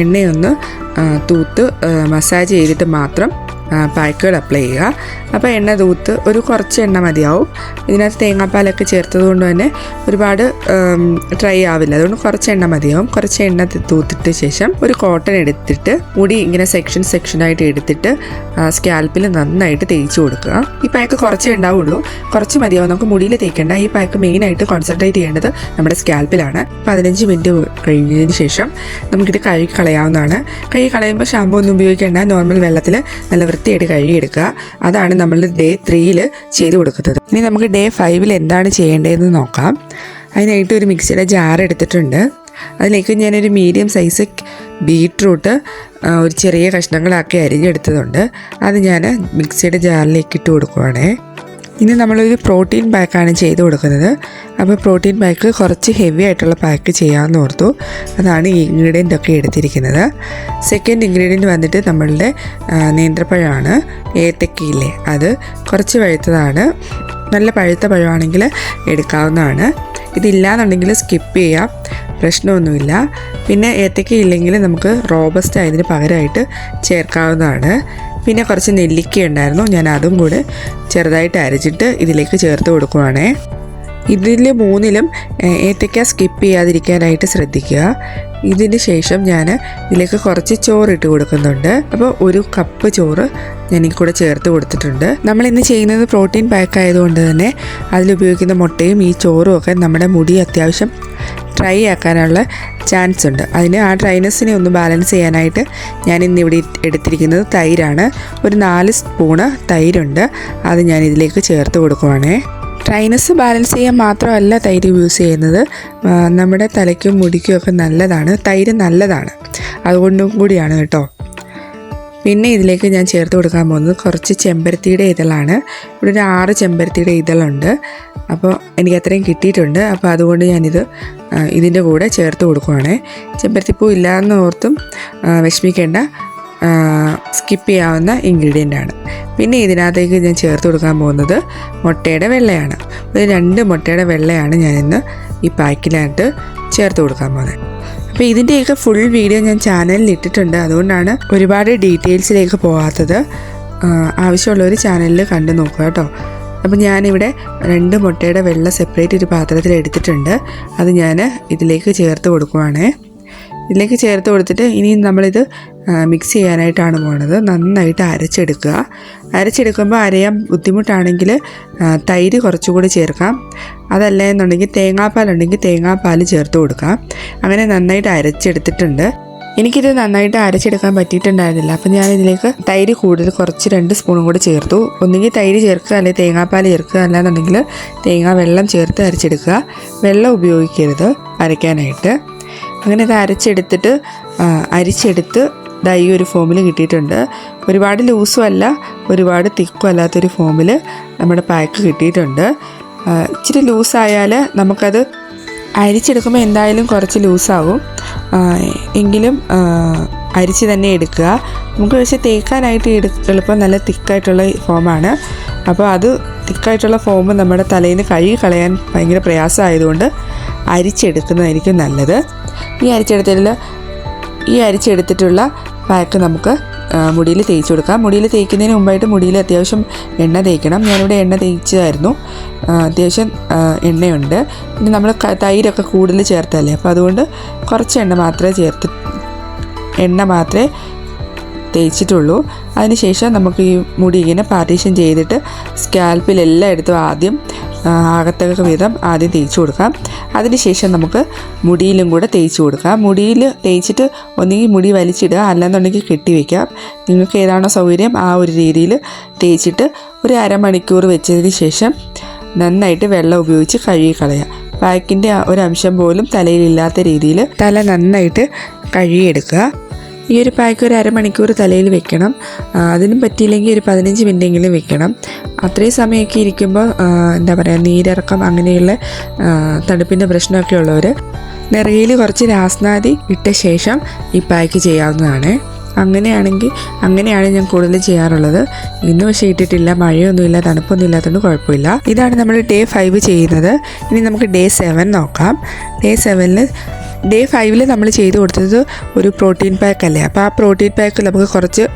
എണ്ണയൊന്ന് തൂത്ത് മസാജ് ചെയ്തിട്ട് മാത്രം പായ്ക്കുകൾ അപ്ലൈ ചെയ്യുക അപ്പോൾ എണ്ണ തൂത്ത് ഒരു കുറച്ച് എണ്ണ മതിയാവും. ഇതിനകത്ത് തേങ്ങാപ്പാലൊക്കെ ചേർത്തത് കൊണ്ട് തന്നെ ഒരുപാട് ഡ്രൈ ആവില്ല. അതുകൊണ്ട് കുറച്ച് എണ്ണ മതിയാവും. കുറച്ച് എണ്ണ തൂത്തിട്ട് ശേഷം ഒരു കോട്ടൺ എടുത്തിട്ട് മുടി ഇങ്ങനെ സെക്ഷൻ സെക്ഷനായിട്ട് എടുത്തിട്ട് സ്കാൽപ്പിൽ നന്നായിട്ട് തേച്ച് കൊടുക്കുക. ഈ പാക്ക് കുറച്ചേ ഉണ്ടാവുള്ളൂ. കുറച്ച് മതിയാവും. നമുക്ക് മുടിയിൽ തേക്കേണ്ട. ഈ പാക്ക് മെയിനായിട്ട് കോൺസെൻട്രേറ്റ് ചെയ്യേണ്ടത് നമ്മുടെ സ്കാൽപ്പിലാണ്. പതിനഞ്ച് മിനിറ്റ് കഴിഞ്ഞതിന് ശേഷം നമുക്കിത് കഴുകി കളയാവുന്നതാണ്. കഴുകി കളയുമ്പോൾ ഷാമ്പു ഒന്നും ഉപയോഗിക്കേണ്ട. നോർമൽ വെള്ളത്തിൽ നല്ല വൃത്തിയായിട്ട് കഴുകിയെടുക്കുക. അതാണ് നമ്മൾ ഡേ ത്രീയിൽ ചെയ്ത് കൊടുക്കുന്നത്. ഇനി നമുക്ക് ഡേ ഫൈവിൽ എന്താണ് ചെയ്യേണ്ടതെന്ന് നോക്കാം. അതിനായിട്ട് ഒരു മിക്സിയുടെ ജാർ എടുത്തിട്ടുണ്ട്. അതിലേക്ക് ഞാനൊരു മീഡിയം സൈസ് ബീട്രൂട്ട് ഒരു ചെറിയ കഷ്ണങ്ങളാക്കി അരിഞ്ഞെടുത്തതുണ്ട്. അത് ഞാൻ മിക്സിയുടെ ജാറിലേക്ക് ഇട്ട് കൊടുക്കുവാണേ. ഇനി നമ്മളൊരു പ്രോട്ടീൻ പാക്കാണ് ചെയ്ത് കൊടുക്കുന്നത്. അപ്പോൾ പ്രോട്ടീൻ പാക്ക് കുറച്ച് ഹെവി ആയിട്ടുള്ള പാക്ക് ചെയ്യാമെന്ന് ഓർത്തു. അതാണ് ഈ ഇൻഗ്രീഡിയന്റ് ഒക്കെ എടുത്തിരിക്കുന്നത്. സെക്കൻഡ് ഇൻഗ്രീഡിയന്റ് വന്നിട്ട് നമ്മളുടെ നേന്ത്രപ്പഴമാണ്. ഏത്തക്കയില്ലേ അത് കുറച്ച് പഴുത്തതാണ്. നല്ല പഴുത്ത പഴമാണെങ്കിൽ എടുക്കാവുന്നതാണ്. ഇതില്ലാന്നുണ്ടെങ്കിൽ സ്കിപ്പ് ചെയ്യാം. പ്രശ്നമൊന്നുമില്ല. പിന്നെ ഏത്തക്ക ഇല്ലെങ്കിൽ നമുക്ക് റോബസ്റ്റ് ആയതിന് പകരമായിട്ട് ചേർക്കാവുന്നതാണ്. പിന്നെ കുറച്ച് നെല്ലിക്ക ഉണ്ടായിരുന്നു. ഞാൻ അതും കൂടെ ചെറുതായിട്ട് അരച്ചിട്ട് ഇതിലേക്ക് ചേർത്ത് കൊടുക്കുവാണേ. ഇതിൽ മൂന്നിലും ഏത്തയ്ക്ക സ്കിപ്പ് ചെയ്യാതിരിക്കാനായിട്ട് ശ്രദ്ധിക്കുക. ഇതിന് ശേഷം ഞാൻ ഇതിലേക്ക് കുറച്ച് ചോറ് ഇട്ട് കൊടുക്കുന്നുണ്ട്. അപ്പോൾ ഒരു കപ്പ് ചോറ് ഞാൻ ഈ കൂടെ ചേർത്ത് കൊടുത്തിട്ടുണ്ട്. നമ്മൾ ഇന്ന് ചെയ്യുന്നത് പ്രോട്ടീൻ പാക്ക് ആയതുകൊണ്ട് തന്നെ അതിലുപയോഗിക്കുന്ന മുട്ടയും ഈ ചോറും ഒക്കെ നമ്മുടെ മുടി അത്യാവശ്യം ഡ്രൈ ആക്കാനുള്ള ചാൻസ് ഉണ്ട്. അതിന് ആ ഡ്രൈനെസ്സിനെ ഒന്ന് ബാലൻസ് ചെയ്യാനായിട്ട് ഞാൻ ഇന്നിവിടെ എടുത്തിരിക്കുന്നത് തൈരാണ്. ഒരു നാല് സ്പൂണ് തൈരുണ്ട്. അത് ഞാൻ ഇതിലേക്ക് ചേർത്ത് കൊടുക്കുവാണേ. ഡ്രൈനസ് ബാലൻസ് ചെയ്യാൻ മാത്രമല്ല തൈര് യൂസ് ചെയ്യുന്നത്. നമ്മുടെ തലയ്ക്കും മുടിക്കും ഒക്കെ നല്ലതാണ്. തൈര് നല്ലതാണ്. അതുകൊണ്ടും കൂടിയാണ് കേട്ടോ. പിന്നെ ഇതിലേക്ക് ഞാൻ ചേർത്ത് കൊടുക്കാൻ പോകുന്നത് കുറച്ച് ചെമ്പരത്തിയുടെ ഇതളാണ്. ഇവിടെ ഒരു ആറ് ചെമ്പരത്തിയുടെ ഇതളുണ്ട്. അപ്പോൾ എനിക്ക് അത്രയും കിട്ടിയിട്ടുണ്ട്. അപ്പോൾ അതുകൊണ്ട് ഞാനിത് ഇതിന്റെ കൂടെ ചേർത്ത് കൊടുക്കുവാണേ. ചെമ്പരത്തിപ്പൂ ഇല്ലയെന്ന് ഓർത്തും വിഷമിക്കേണ്ട സ്കിപ്പ് ചെയ്യാവുന്ന ഇൻഗ്രീഡിയന്റ് ആണ്. പിന്നെ ഇതിനകത്തേക്ക് ഞാൻ ചേർത്ത് കൊടുക്കാൻ പോകുന്നത് മുട്ടയുടെ വെള്ളയാണ്. ഒരു രണ്ട് മുട്ടയുടെ വെള്ളയാണ് ഞാനിന്ന് ഈ പാക്കിലായിട്ട് ചേർത്ത് കൊടുക്കാൻ പോകുന്നത്. അപ്പോൾ ഇതിന്റെയൊക്കെ ഫുൾ വീഡിയോ ഞാൻ ചാനലിൽ ഇട്ടിട്ടുണ്ട്. അതുകൊണ്ടാണ് ഒരുപാട് ഡീറ്റെയിൽസിലേക്ക് പോകാത്തത് ആവശ്യമുള്ളവർ ചാനലിൽ കണ്ടു നോക്കുക കേട്ടോ. അപ്പം ഞാനിവിടെ രണ്ട് മുട്ടയുടെ വെള്ളം സെപ്പറേറ്റ് ഒരു പാത്രത്തിൽ എടുത്തിട്ടുണ്ട്. അത് ഞാൻ ഇതിലേക്ക് ചേർത്ത് കൊടുക്കുവാണേ. ഇതിലേക്ക് ചേർത്ത് കൊടുത്തിട്ട് ഇനി നമ്മളിത് മിക്സ് ചെയ്യാനായിട്ടാണ് പോണത്. നന്നായിട്ട് അരച്ചെടുക്കുക. അരച്ചെടുക്കുമ്പോൾ അരയാൻ ബുദ്ധിമുട്ടാണെങ്കിൽ തൈര് കുറച്ചുകൂടി ചേർക്കാം. അതല്ല എന്നുണ്ടെങ്കിൽ തേങ്ങാപ്പാലുണ്ടെങ്കിൽ തേങ്ങാപ്പാൽ ചേർത്ത് കൊടുക്കാം. അങ്ങനെ നന്നായിട്ട് അരച്ചെടുത്തിട്ടുണ്ട്. എനിക്കിത് നന്നായിട്ട് അരച്ചെടുക്കാൻ പറ്റിയിട്ടുണ്ടായിരുന്നില്ല. അപ്പം ഞാൻ ഇതിലേക്ക് തൈര് കൂടുതൽ കുറച്ച് രണ്ട് സ്പൂണും കൂടി ചേർത്തു. ഒന്നുകിൽ തൈര് ചേർക്കുക അല്ലെങ്കിൽ തേങ്ങാപ്പാൽ ചേർക്കുക അല്ലാന്നുണ്ടെങ്കിൽ തേങ്ങ വെള്ളം ചേർത്ത് അരച്ചെടുക്കുക. വെള്ളം ഉപയോഗിക്കരുത് അരയ്ക്കാനായിട്ട്. അങ്ങനെ ഇത് അരച്ചെടുത്തിട്ട് അരിച്ചെടുത്ത് ദാ ഈ ഒരു ഫോമിൽ കിട്ടിയിട്ടുണ്ട്. ഒരുപാട് ലൂസും അല്ല ഒരുപാട് തിക്കും അല്ലാത്തൊരു ഫോമിൽ നമ്മുടെ പാക്ക് കിട്ടിയിട്ടുണ്ട്. ഇച്ചിരി ലൂസായാൽ നമുക്കത് അരിച്ചെടുക്കുമ്പോൾ എന്തായാലും കുറച്ച് ലൂസാവും. എങ്കിലും അരിച്ച് തന്നെ എടുക്കുക. നമുക്ക് പക്ഷേ തേക്കാനായിട്ട് എടു എളുപ്പം നല്ല തിക്കായിട്ടുള്ള ഫോമാണ്. അപ്പോൾ അത് തിക്കായിട്ടുള്ള ഫോം നമ്മുടെ തലയിൽ നിന്ന് കഴുകി കളയാൻ ഭയങ്കര പ്രയാസമായതുകൊണ്ട് അരിച്ചെടുക്കുന്നതായിരിക്കും നല്ലത്. ഈ അരിച്ചെടുത്തതിൽ ഈ അരിച്ചെടുത്തിട്ടുള്ള പാക്ക് നമുക്ക് മുടിയിൽ തേച്ച് കൊടുക്കാം. മുടിയിൽ തേക്കുന്നതിന് മുമ്പായിട്ട് മുടിയിൽ അത്യാവശ്യം എണ്ണ തേക്കണം. ഞാനിവിടെ എണ്ണ തേച്ചതായിരുന്നു. അത്യാവശ്യം എണ്ണയുണ്ട്. പിന്നെ നമ്മൾ തൈരൊക്കെ കൂടുതൽ ചേർത്തല്ലേ അപ്പോൾ അതുകൊണ്ട് കുറച്ച് എണ്ണ മാത്രമേ ചേർത്ത് എണ്ണ മാത്രമേ തേച്ചിട്ടുള്ളൂ. അതിനുശേഷം നമുക്ക് ഈ മുടി ഇങ്ങനെ പാർട്ടീഷൻ ചെയ്തിട്ട് സ്കാൽപ്പിൽ എല്ലായിടത്തും ആദ്യം ആകത്തക്ക വിധം ആദ്യം തേച്ച് കൊടുക്കാം. അതിനുശേഷം നമുക്ക് മുടിയിലും കൂടെ തേച്ച് കൊടുക്കാം. മുടിയിൽ തേച്ചിട്ട് ഒന്നുകിൽ മുടി വലിച്ചിടുക അല്ലാന്നുണ്ടെങ്കിൽ കെട്ടിവെക്കാം നിങ്ങൾക്ക് ഏതാണോ സൗകര്യം ആ ഒരു രീതിയിൽ തേച്ചിട്ട് ഒരു അരമണിക്കൂർ വെച്ചതിന് ശേഷം നന്നായിട്ട് വെള്ളം ഉപയോഗിച്ച് കഴുകി കളയാം പാക്കിന്റെ ഒരു അംശം പോലും തലയിലില്ലാത്ത രീതിയിൽ തല നന്നായിട്ട് കഴുകിയെടുക്കുക. ഈ ഒരു പാക്ക് ഒരു അരമണിക്കൂർ തലയിൽ വെക്കണം. അതിനും പറ്റിയില്ലെങ്കിൽ ഒരു പതിനഞ്ച് മിനിറ്റെങ്കിലും വെക്കണം. അത്രയും സമയമൊക്കെ ഇരിക്കുമ്പോൾ എന്താ പറയുക നീരിറക്കം അങ്ങനെയുള്ള തണുപ്പിന്റെ പ്രശ്നമൊക്കെ ഉള്ളവർ നിറയിൽ കുറച്ച് രാസ്നാദി ഇട്ട ശേഷം ഈ പാക്ക് ചെയ്യാവുന്നതാണ്. അങ്ങനെയാണെങ്കിൽ അങ്ങനെയാണ് ഞാൻ കൂടുതൽ ചെയ്യാറുള്ളത്. ഇന്ന് പക്ഷേ ഇട്ടിട്ടില്ല മഴയൊന്നുമില്ല തണുപ്പൊന്നും ഇല്ലാത്തതുകൊണ്ട് കുഴപ്പമില്ല. ഇതാണ് നമ്മൾ ഡേ ഫൈവ് ചെയ്യുന്നത്. ഇനി നമുക്ക് ഡേ സെവൻ നോക്കാം. ഡേ സെവനിൽ ഡേ ഫൈവിൽ നമ്മൾ ചെയ്ത് കൊടുത്തത് ഒരു പ്രോട്ടീൻ പാക്ക് അല്ലേ? അപ്പോൾ ആ പ്രോട്ടീൻ പാക്ക് നമുക്ക് കുറച്ച്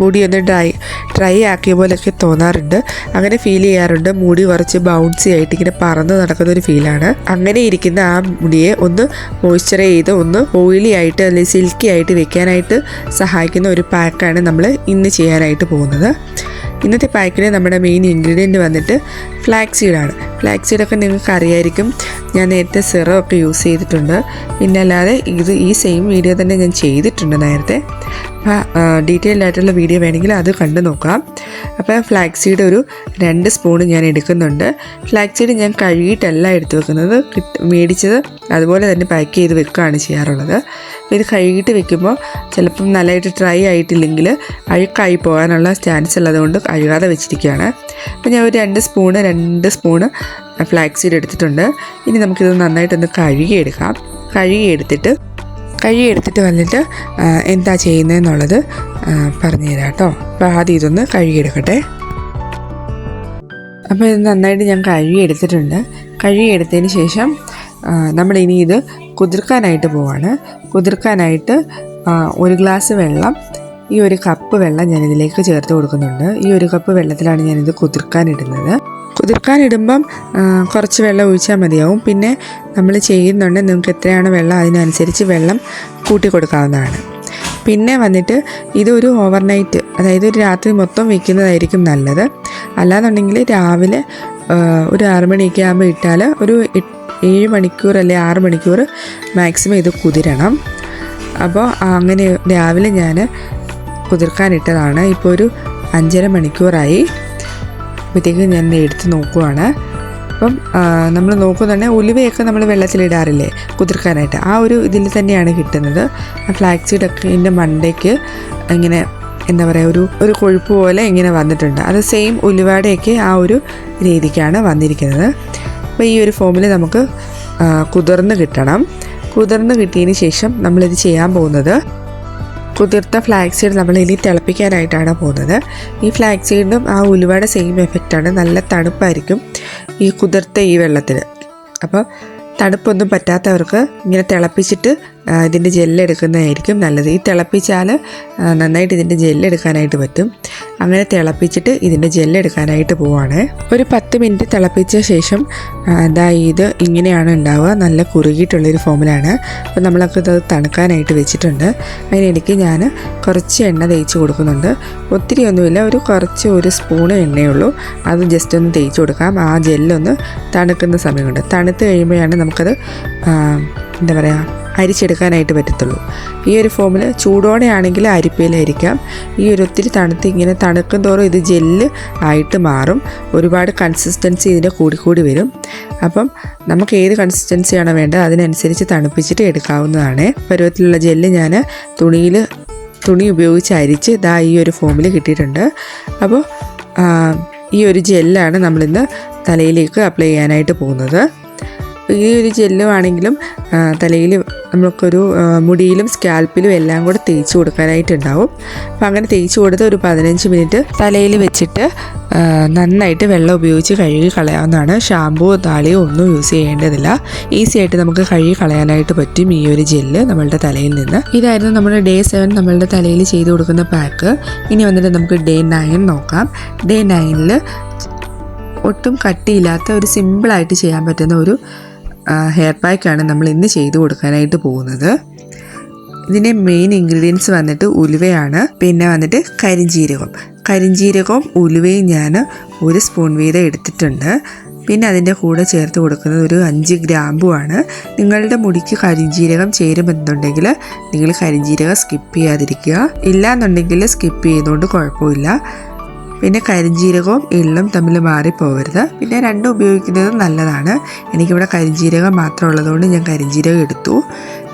മുടി ഒന്ന് ഡ്രൈ ഡ്രൈ ആക്കിയ പോലെയൊക്കെ തോന്നാറുണ്ട്. അങ്ങനെ ഫീൽ ചെയ്യാറുണ്ട്. മുടി കുറച്ച് ബൗൺസി ആയിട്ട് ഇങ്ങനെ പറന്ന് നടക്കുന്ന ഒരു ഫീലാണ് അങ്ങനെ ഇരിക്കുന്ന ആ മുടിയെ ഒന്ന് മോയ്സ്ചറൈസ് ചെയ്ത് ഒന്ന് ഓയിലി ആയിട്ട് അല്ലെങ്കിൽ സിൽക്കി ആയിട്ട് വെക്കാനായിട്ട് സഹായിക്കുന്ന ഒരു പാക്കാണ് നമ്മൾ ഇന്ന് ചെയ്യാനായിട്ട് പോകുന്നത്. ഇന്നത്തെ പാക്കിലെ നമ്മുടെ മെയിൻ ഇൻഗ്രീഡിയന്റ് വന്നിട്ട് ഫ്ലാക്സ് സീഡാണ് ഫ്ലാക്സ് സീഡൊക്കെ നിങ്ങൾക്ക് അറിയായിരിക്കും. ഞാൻ നേരത്തെ സിറം ഒക്കെ യൂസ് ചെയ്തിട്ടുണ്ട്. പിന്നെ അല്ലാതെ ഇത് ഈ സെയിം വീഡിയോ തന്നെ ഞാൻ ചെയ്തിട്ടുണ്ട് നേരത്തെ. അപ്പോൾ ഡീറ്റെയിൽഡ് ആയിട്ടുള്ള വീഡിയോ വേണമെങ്കിൽ അത് കണ്ടു നോക്കാം. അപ്പോൾ ഫ്ലാക്സ് സീഡ് ഒരു രണ്ട് സ്പൂൺ ഞാൻ എടുക്കുന്നുണ്ട്. ഫ്ലാക്സ് സീഡ് ഞാൻ കഴുകിയിട്ടല്ല എടുത്തു വെക്കുന്നത്. മേടിച്ചത് അതുപോലെ തന്നെ പാക്ക് ചെയ്ത് വെക്കുകയാണ് ചെയ്യാറുള്ളത്. അപ്പോൾ ഇത് കഴുകിയിട്ട് വെക്കുമ്പോൾ ചിലപ്പം നല്ലതായിട്ട് ഡ്രൈ ആയിട്ടില്ലെങ്കിൽ അഴുക്കായി പോകാനുള്ള ചാൻസ് ഉള്ളതുകൊണ്ട് കഴുകാതെ വെച്ചിരിക്കുകയാണ്. അപ്പോൾ ഞാൻ ഒരു രണ്ട് സ്പൂണ് രണ്ട് സ്പൂണ് ഫ്ലാക്സ് സീഡ് എടുത്തിട്ടുണ്ട്. ഇനി നമുക്കിത് നന്നായിട്ടൊന്ന് കഴുകിയെടുക്കാം. കഴുകിയെടുത്തിട്ട് കഴുകിയെടുത്തിട്ട് വന്നിട്ട് എന്താ ചെയ്യുന്നതെന്നുള്ളത് പറഞ്ഞു തരാം കേട്ടോ. അപ്പോൾ ആദ്യം ഇതൊന്ന് കഴുകിയെടുക്കട്ടെ. അപ്പോൾ ഇത് നന്നായിട്ട് ഞാൻ കഴുകിയെടുത്തിട്ടുണ്ട്. കഴുകിയെടുത്തതിന് ശേഷം നമ്മളിനി ഇത് കുതിർക്കാനായിട്ട് പോവാണ്. കുതിർക്കാനായിട്ട് ഒരു ഗ്ലാസ് വെള്ളം ഈ ഒരു കപ്പ് വെള്ളം ഞാൻ ഇതിലേക്ക് ചേർത്ത് കൊടുക്കുന്നുണ്ട്. ഈ ഒരു കപ്പ് വെള്ളത്തിലാണ് ഞാനിത് കുതിർക്കാനിടുന്നത്. കുതിർക്കാനിടുമ്പം കുറച്ച് വെള്ളം ഒഴിച്ചാൽ മതിയാവും. പിന്നെ നമ്മൾ ചെയ്യുന്നുണ്ട് നിങ്ങൾക്ക് എത്രയാണ് വെള്ളം അതിനനുസരിച്ച് വെള്ളം കൂട്ടി കൊടുക്കാവുന്നതാണ്. പിന്നെ വന്നിട്ട് ഇതൊരു ഓവർനൈറ്റ് അതായത് ഒരു രാത്രി മൊത്തം വയ്ക്കുന്നതായിരിക്കും നല്ലത്. അല്ലാന്നുണ്ടെങ്കിൽ രാവിലെ ഒരു ആറ് മണിയൊക്കെ ആകുമ്പോൾ ഇട്ടാൽ ഒരു ഏഴ് മണിക്കൂർ അല്ലെ ആറ് മണിക്കൂർ മാക്സിമം ഇത് കുതിരണം. അപ്പോൾ അങ്ങനെ രാവിലെ ഞാൻ കുതിർക്കാനിട്ടതാണ്. ഇപ്പോൾ ഒരു അഞ്ചര മണിക്കൂറായി. അപ്പോഴത്തേക്ക് ഞാൻ എടുത്ത് നോക്കുവാണ്. അപ്പം നമ്മൾ നോക്കുന്നുണ്ടെങ്കിൽ ഉലുവയൊക്കെ നമ്മൾ വെള്ളത്തിലിടാറില്ലേ കുതിർക്കാനായിട്ട്. ആ ഒരു ഇതിൽ തന്നെയാണ് കിട്ടുന്നത്. ആ ഫ്ലാക്സ് സീഡൊക്കെ ഇതിന്റെ മണ്ടയ്ക്ക് ഇങ്ങനെ എന്താ പറയുക ഒരു ഒരു കൊഴുപ്പ് പോലെ ഇങ്ങനെ വന്നിട്ടുണ്ട്. അത് സെയിം ഉലുവയുടെയൊക്കെ ആ ഒരു രീതിക്കാണ് വന്നിരിക്കുന്നത്. അപ്പോൾ ഈ ഒരു ഫോമിൽ നമുക്ക് കുതിർന്ന് കിട്ടണം. കുതിർന്ന് കിട്ടിയതിന് ശേഷം നമ്മളിത് ചെയ്യാൻ പോകുന്നത് കുതിർത്ത ഫ്ലാക്സ് സീഡ് നമ്മൾ ഇനി തിളപ്പിക്കാനായിട്ടാണ് പോകുന്നത്. ഈ ഫ്ലാക്സ് സീഡിനും ആ ഉലുവയുടെ സെയിം എഫക്റ്റാണ് നല്ല തണുപ്പായിരിക്കും ഈ കുതിർത്ത ഈ വെള്ളത്തിന്. അപ്പോൾ തണുപ്പൊന്നും പറ്റാത്തവർക്ക് ഇങ്ങനെ തിളപ്പിച്ചിട്ട് ഇതിന്റെ ജെല്ലെടുക്കുന്നതായിരിക്കും നല്ലത്. ഈ തിളപ്പിച്ചാൽ നന്നായിട്ട് ഇതിന്റെ ജെല്ലെടുക്കാനായിട്ട് പറ്റും. അങ്ങനെ തിളപ്പിച്ചിട്ട് ഇതിന്റെ ജെല്ലെടുക്കാനായിട്ട് പോവാണ്. ഒരു പത്ത് മിനിറ്റ് തിളപ്പിച്ച ശേഷം ദാ ഇത് ഇങ്ങനെയാണ് ഉണ്ടാവുക. നല്ല കുറുകിയിട്ടുള്ളൊരു ഫോമിലാണ് അപ്പോൾ നമ്മളൊക്കെ ഇത് തണുക്കാനായിട്ട് വെച്ചിട്ടുണ്ട്. അതിനിടയ്ക്ക് ഞാൻ കുറച്ച് എണ്ണ തേച്ച് കൊടുക്കുന്നുണ്ട്. ഒത്തിരി ഒന്നുമില്ല ഒരു കുറച്ച് ഒരു സ്പൂണ് എണ്ണയുള്ളൂ. അത് ജസ്റ്റ് ഒന്ന് തേച്ച് കൊടുക്കാം. ആ ജെല്ലൊന്ന് തണുക്കുന്ന സമയമുണ്ട്. തണുത്ത് കഴിയുമ്പോഴാണ് നമുക്കത് എന്താ പറയുക അരിച്ചെടുക്കാനായിട്ട് പറ്റത്തുള്ളൂ. ഈ ഒരു ഫോമിൽ ചൂടോടെയാണെങ്കിൽ അരിപ്പയിലായിരിക്കാം. ഈ ഒരു ഒത്തിരി തണുത്ത് ഇങ്ങനെ തണുക്കും തോറും ഇത് ജെല്ല് ആയിട്ട് മാറും. ഒരുപാട് കൺസിസ്റ്റൻസി ഇതിന്റെ കൂടി കൂടി വരും. അപ്പം നമുക്ക് ഏത് കൺസിസ്റ്റൻസിയാണ് വേണ്ടത് അതിനനുസരിച്ച് തണുപ്പിച്ചിട്ട് എടുക്കാവുന്നതാണ്. പരുവത്തിലുള്ള ജെല്ല് ഞാൻ തുണിയിൽ തുണി ഉപയോഗിച്ച് അരിച്ച് ഇതാ ഈ ഒരു ഫോമിൽ കിട്ടിയിട്ടുണ്ട്. അപ്പോൾ ഈ ഒരു ജെല്ലാണ് നമ്മളിന്ന് തലയിലേക്ക് അപ്ലൈ ചെയ്യാനായിട്ട് പോകുന്നത്. ഈ ഒരു ജെല്ലുവാണെങ്കിലും തലയിൽ നമുക്കൊരു മുടിയിലും സ്കാൽപ്പിലും എല്ലാം കൂടെ തേച്ച് കൊടുക്കാനായിട്ടുണ്ടാവും. അപ്പം അങ്ങനെ തേച്ച് കൊടുത്ത് ഒരു പതിനഞ്ച് മിനിറ്റ് തലയിൽ വെച്ചിട്ട് നന്നായിട്ട് വെള്ളം ഉപയോഗിച്ച് കഴുകി കളയാവുന്നതാണ്. ഷാമ്പൂ താളിയോ ഒന്നും യൂസ് ചെയ്യേണ്ടതില്ല. ഈസി ആയിട്ട് നമുക്ക് കഴുകി കളയാനായിട്ട് പറ്റും ഈ ഒരു ജെല്ല് നമ്മളുടെ തലയിൽ നിന്ന്. ഇതായിരുന്നു നമ്മുടെ ഡേ സെവൻ നമ്മളുടെ തലയിൽ ചെയ്തു കൊടുക്കുന്ന പാക്ക്. ഇനി വന്നിട്ട് നമുക്ക് ഡേ നയൻ നോക്കാം. ഡേ നയനിൽ ഒട്ടും കട്ടിയില്ലാത്ത ഒരു സിമ്പിളായിട്ട് ചെയ്യാൻ പറ്റുന്ന ഒരു ഹെയർ പാക്കാണ് നമ്മൾ ഇന്ന് ചെയ്ത് കൊടുക്കാനായിട്ട് പോകുന്നത്. ഇതിന്റെ മെയിൻ ഇൻഗ്രീഡിയൻസ് വന്നിട്ട് ഉലുവയാണ് പിന്നെ വന്നിട്ട് കരിഞ്ജീരകം കരിഞ്ജീരകവും ഉലുവയും ഞാൻ ഒരു സ്പൂൺ വീതം എടുത്തിട്ടുണ്ട്. പിന്നെ അതിന്റെ കൂടെ ചേർത്ത് കൊടുക്കുന്നത് ഒരു അഞ്ച് ഗ്രാമ്പുമാണ് നിങ്ങളുടെ മുടിക്ക് കരിഞ്ജീരകം ചേരുമെന്നുണ്ടെങ്കിൽ നിങ്ങൾ കരിഞ്ജീരകം സ്കിപ്പ് ചെയ്യാതിരിക്കുക. ഇല്ല എന്നുണ്ടെങ്കിൽ സ്കിപ്പ് ചെയ്യുന്നതുകൊണ്ട് കുഴപ്പമില്ല. പിന്നെ കരിഞ്ജീരകവും എള്ളും തമ്മിൽ മാറിപ്പോകരുത് പിന്നെ രണ്ടും ഉപയോഗിക്കുന്നത് നല്ലതാണ്. എനിക്കിവിടെ കരിഞ്ജീരകം മാത്രം ഉള്ളതുകൊണ്ട് ഞാൻ കരിഞ്ജീരകം എടുത്തു.